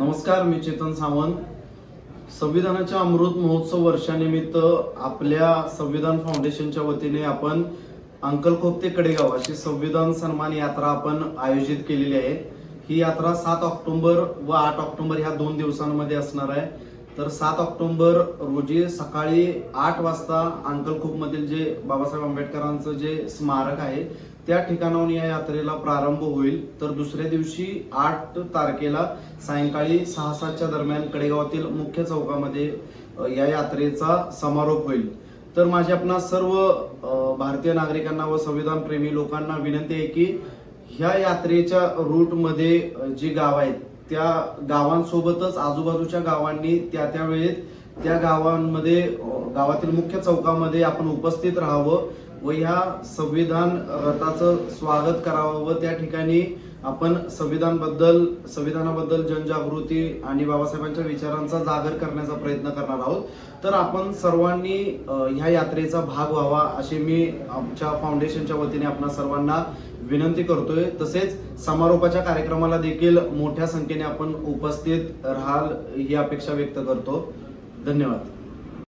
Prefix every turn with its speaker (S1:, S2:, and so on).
S1: नमस्कार मी चेतन सावंत. संविधानाच्या अमृत महोत्सव वर्षानिमित्त आपल्या संविधान फाउंडेशनच्या वतीने आपण अंकलखोप ते कडेगाव अशी संविधान सन्मान यात्रा आपण आयोजित केलेली आहे. ही यात्रा सात ऑक्टोबर व आठ ऑक्टोबर ह्या दोन दिवसांमध्ये असणार आहे. तर सात ऑक्टोंबर रोजी सकाळी आठ वाजता अंकलखोपमधील जे बाबासाहेब आंबेडकरांचं जे स्मारक आहे त्या ठिकाणाहून या यात्रेला प्रारंभ होईल. तर दुसऱ्या दिवशी आठ तारखेला सायंकाळी सहा सातच्या दरम्यान कडेगावातील मुख्य चौकामध्ये या यात्रेचा समारोप होईल. तर माझी आपणा सर्व भारतीय नागरिकांना व संविधान प्रेमी लोकांना विनंती आहे की ह्या यात्रेच्या रूटमध्ये जी गाव आहेत त्या गावांसोबतच आजूबाजूच्या गावांनी त्या त्या वेळेत त्या गावांमध्ये गावातील मुख्य चौकामध्ये आपण उपस्थित राहावं व ह्या संविधान रथाचं स्वागत करावं व त्या ठिकाणी आपण संविधानबद्दल संविधानाबद्दल जनजागृती आणि बाबासाहेबांच्या विचारांचा जागर करण्याचा प्रयत्न करणार आहोत. तर आपण सर्वांनी ह्या यात्रेचा भाग व्हावा अशी मी आमच्या फाउंडेशनच्या वतीने आपण सर्वांना विनंती करतोय. तसेच समारोपाच्या कार्यक्रमाला देखील मोठ्या संख्येने आपण उपस्थित राहाल ही अपेक्षा व्यक्त करतो. धन्यवाद